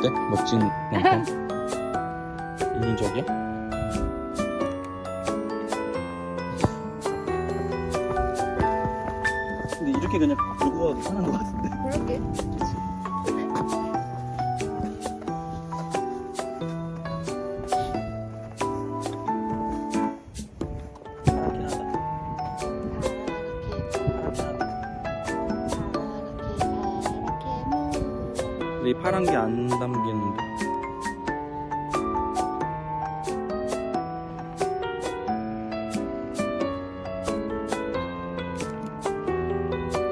어때? 멋진 낭만? 인위적이야? 근데 이렇게 그냥 들고 가도 편한 것 같은데. 그렇게. 이 파란 게 안 담기는데.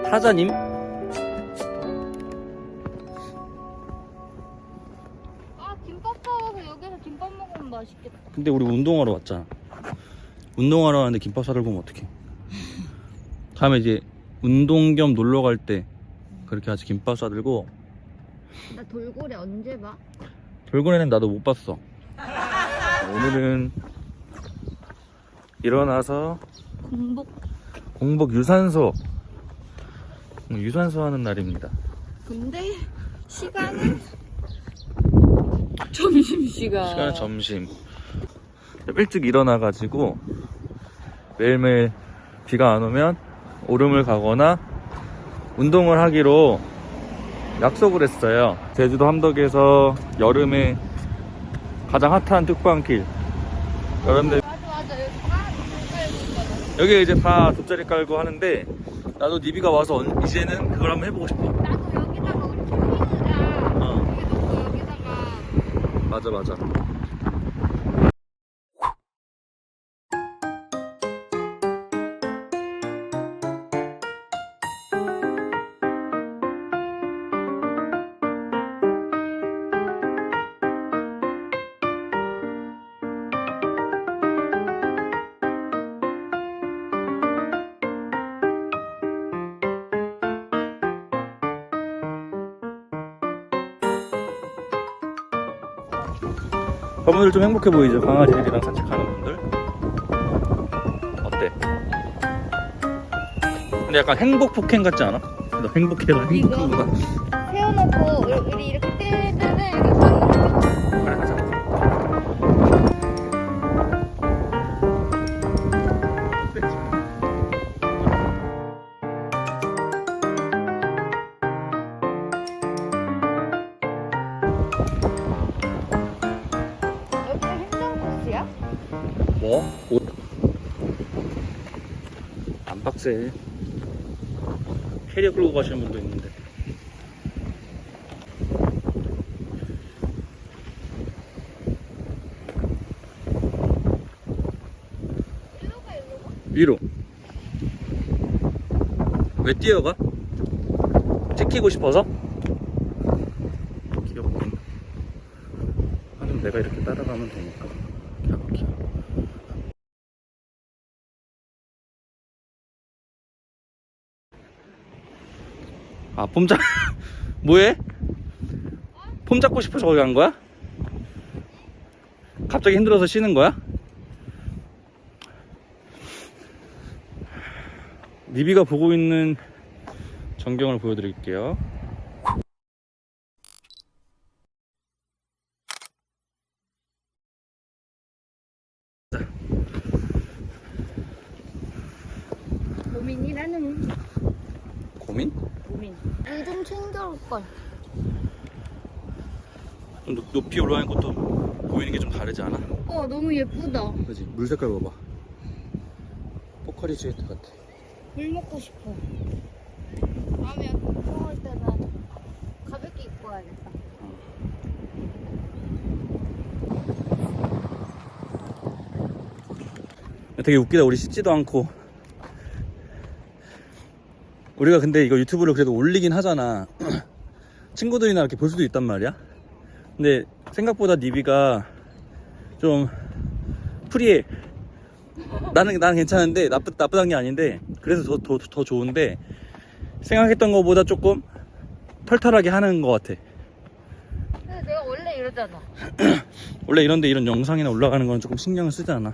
타자님? 아 김밥 사와서 여기서 김밥 먹으면 맛있겠다. 근데 우리 운동하러 왔잖아. 운동하러 왔는데 김밥 사들고 오면 어떡해. 다음에 이제 운동 겸 놀러 갈 때 그렇게 같이 김밥 싸들고 나 돌고래 언제 봐? 돌고래는 나도 못 봤어. 오늘은 일어나서 공복. 공복 유산소 음, 유산소 하는 날입니다. 근데 시간은 점심 시간. 시간은 점심. 일찍 일어나가지고 매일매일 비가 안 오면 오름을 가거나 운동을 하기로 약속을 했어요. 제주도 함덕에서 여름에 가장 핫한 특방길. 여러분들 여기 이제 다 돗자리 깔고 하는데 나도 니비가 와서 언- 이제는 그걸 한번 해보고 싶어. 나도 여기다가 우리 어. 여기다가 맞아 맞아. 저분들 좀 행복해 보이죠? 강아지들이랑 산책하는 분들. 어때? 근데 약간 행복 폭행 같지 않아? 너 행복해라 이거? 행복하다. 세워놓고 우리- 우리 이렇게 떼떼떼 이렇게 그래 하자. 뭐? 옷? 안 빡세. 캐리어 끌고 가시는 분도 있는데. 위로. 왜 뛰어가? 찍히고 싶어서? 귀엽군. 하는 내가 이렇게 따라가면 되니까. 기가 막혀. 아, 폼 잡, 뭐해? 폼 잡고 싶어서 거기 간 거야? 갑자기 힘들어서 쉬는 거야? 니비가 보고 있는 전경을 보여드릴게요. 고민이라는 고민? 고민. 물좀 챙겨올 걸. 좀 높- 높이 올라가는 것도 보이는 게 좀 다르지 않아? 어 너무 예쁘다. 그지? 물 색깔 봐봐. 포카리 스웨트 같아. 물 먹고 싶어. 다음에 먹을 때는 가볍게 입고 와야겠다. 되게 웃기다. 우리 씻지도 않고. 우리가 근데 이거 유튜브를 그래도 올리긴 하잖아. 친구들이나 이렇게 볼 수도 있단 말이야. 근데 생각보다 니비가 좀 프리해. 나는 나는 괜찮은데 나쁘 나쁘단 게 아닌데 그래서 더 더 더 좋은데 생각했던 것보다 조금 털털하게 하는 것 같아. 근데 내가 원래 이러잖아. 원래 이런데 이런 영상이나 올라가는 건 조금 신경을 쓰잖아.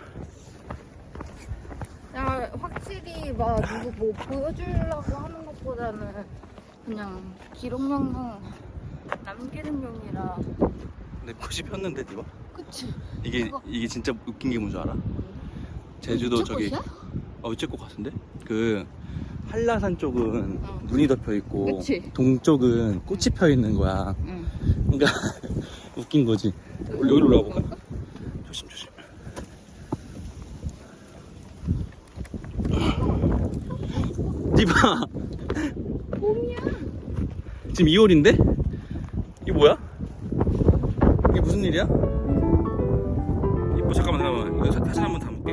막 누구 뭐 보여주려고 하는 것보다는 그냥 기록 영상 남기름용이라 내 꽃이 폈는데 니봐 그치? 이게 그거- 이게 진짜 웃긴 게 뭔지 알아? 제주도 저기 우체꽃이야? 어 우체국 같은데 그 한라산 쪽은 어. 눈이 덮여 있고 그치. 동쪽은 꽃이 펴 있는 거야. 응. 그러니까 웃긴 거지. 여기로 올라가 볼까? 조심 조심. 니봐 봄이야. 지금 2월인데? 이게 뭐야? 이게 무슨 일이야? 이거 잠깐만 잠깐만 이거 사- 사진 한번 담을게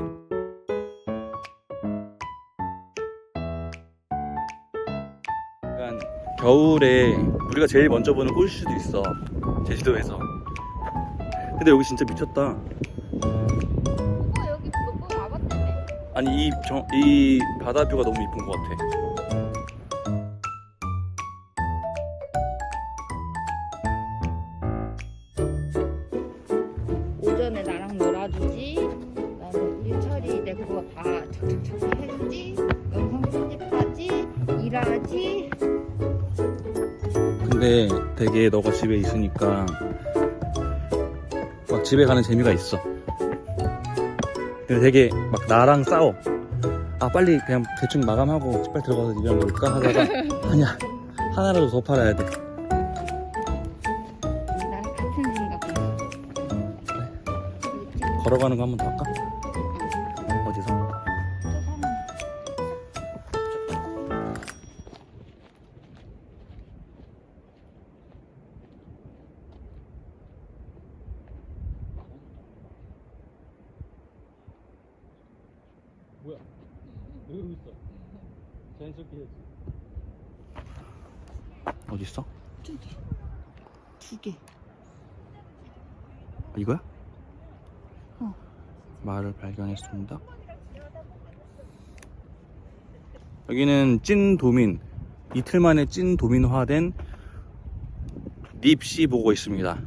약간 겨울에 우리가 제일 먼저 보는 꽃일 수도 있어 제주도에서 근데 여기 진짜 미쳤다 몇번 와봤다며? 아니 이, 정, 이 바다 뷰가 너무 이쁜 것 같아 거다 착착착 해주지. 영상 편집하지. 일하지. 근데 되게 너가 집에 있으니까 막 집에 가는 재미가 있어. 근데 되게 막 나랑 싸워. 아 빨리 그냥 대충 마감하고 빨리 들어가서 니랑 놀까 하다가 아니야 하나라도 더 팔아야 돼. 나랑 같은 생각이야. 걸어가는 거 한 번 더 할까? 뭐야? 왜 이러고 있어? 자연스럽게 해야지. 어디 있어? 두 개. 두 개. 이거야? 어. 말을 발견했습니다. 여기는 찐 도민 이틀 만에 찐 도민화된 립씨 보고 있습니다.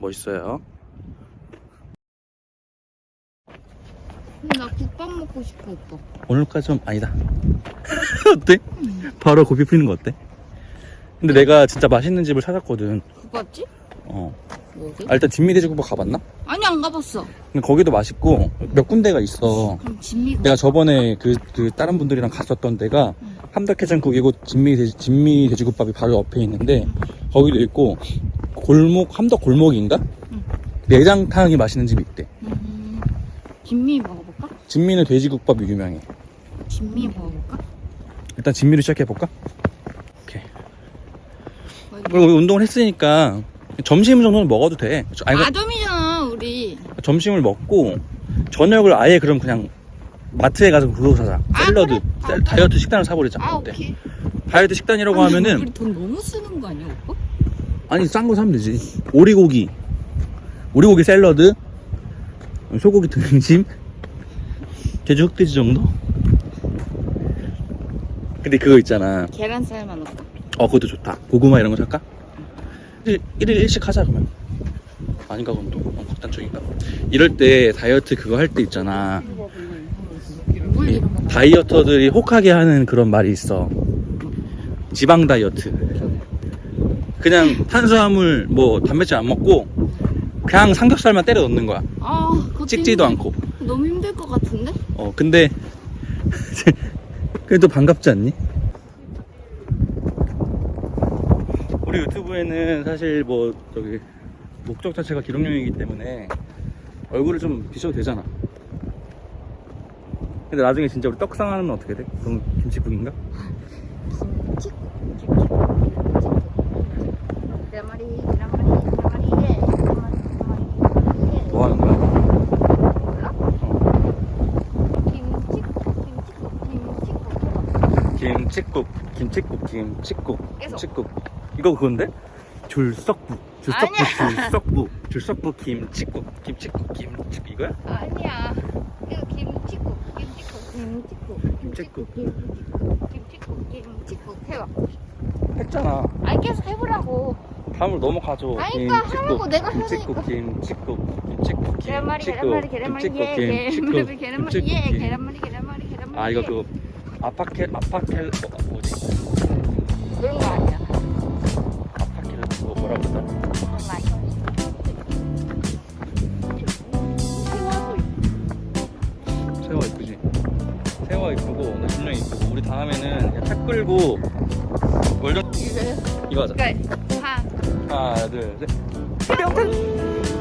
멋있어요. 근데 나 국밥 먹고 싶어 오빠. 오늘까지 좀 아니다. 어때? 바로 고비 풀리는 거 어때? 근데 내가 진짜 맛있는 집을 찾았거든. 국밥집? 어. 뭐지? 아, 일단 진미 돼지국밥 가봤나? 아니 안 가봤어. 근데 거기도 맛있고 몇 군데가 있어. 그럼 진미국. 내가 저번에 그, 그 다른 분들이랑 갔었던 데가 함덕해장국이고 진미 돼지, 진미 돼지국밥이 바로 옆에 있는데 거기도 있고 골목 함덕 골목인가? 응. 내장탕이 맛있는 집이 있대. 음, 진미 먹어볼까? 진미는 돼지국밥이 유명해. 진미 먹어볼까? 일단 진미로 시작해 볼까? 오케이. 그리고 우리 운동을 했으니까 점심 정도는 먹어도 돼. 아니, 아점이잖아 우리. 점심을 먹고 저녁을 아예 그럼 그냥 마트에 가서 그거 사자. 아, 샐러드, 그래? 아, 셀- 다이어트 식단을 사버리자. 아 어때? 오케이. 다이어트 식단이라고 아니, 하면은 우리 돈 너무 쓰는 거 아니야 오빠? 아니 싼 거 사면 되지 오리고기 오리고기 샐러드 소고기 등심 제주 흑돼지 정도? 근데 그거 있잖아. 계란쌀만 넣을까? 어 그것도 좋다. 고구마 이런 거 살까? 1, 일일씩 하자 그러면. 아닌가 그건 또. 너무 극단적인가? 이럴 때 다이어트 그거 할 때 있잖아. 이. 다이어터들이 혹하게 하는 그런 말이 있어. 지방 다이어트. 그냥 탄수화물 뭐 단백질 안 먹고 그냥 삼겹살만 때려 넣는 거야. 아 그거 찍지도 않고 너무 힘들 것 같은데? 어 근데 그래도 반갑지 않니? 우리 유튜브에는 사실 뭐 저기 목적 자체가 기록용이기 때문에 얼굴을 좀 비춰도 되잖아 근데 나중에 진짜 우리 떡상 하면 어떻게 돼? 그럼 김치국인가? 김치. 김치. 김치. 계란말이 계란말이 계란말이 예. 계란말이 계란말이 예. 뭐 하는 거야? 몰라? 어. 김치. 김치국 김치국. 김치국 김치국 김치국 계속. 김치국 이거 그건데? 줄석부 줄석부 아니야. 줄석부 줄석부 김치국 김치국 김치국 이거야? 아니야. 이거 김치국 김치국 김치국 김치국 김치국 김치국 김치국 해봐. 했잖아 아니 계속 해보라고. 다음으로 넘어가죠 아니까 하라고 내가 김치국 김치국 김치국 계란말이 김치국 계란말이 계란말이 예 김치국 계란말이 김치국 계란말이 예 김치국 계란말이 계란말이 계란말이 아 이거 그 아파켈 아파켈 어, 뭐지? 그런 거 아니야. 아파켈 그거 뭐라 그러더라? 그런 거 아니야. 세화도 있고. 새우가 이쁘지? 새우가 이쁘고 오늘 분명 이쁘고 우리 다음에는 그냥 차 끌고 월전 이거 하자 그러니까 다 하나 둘셋 안안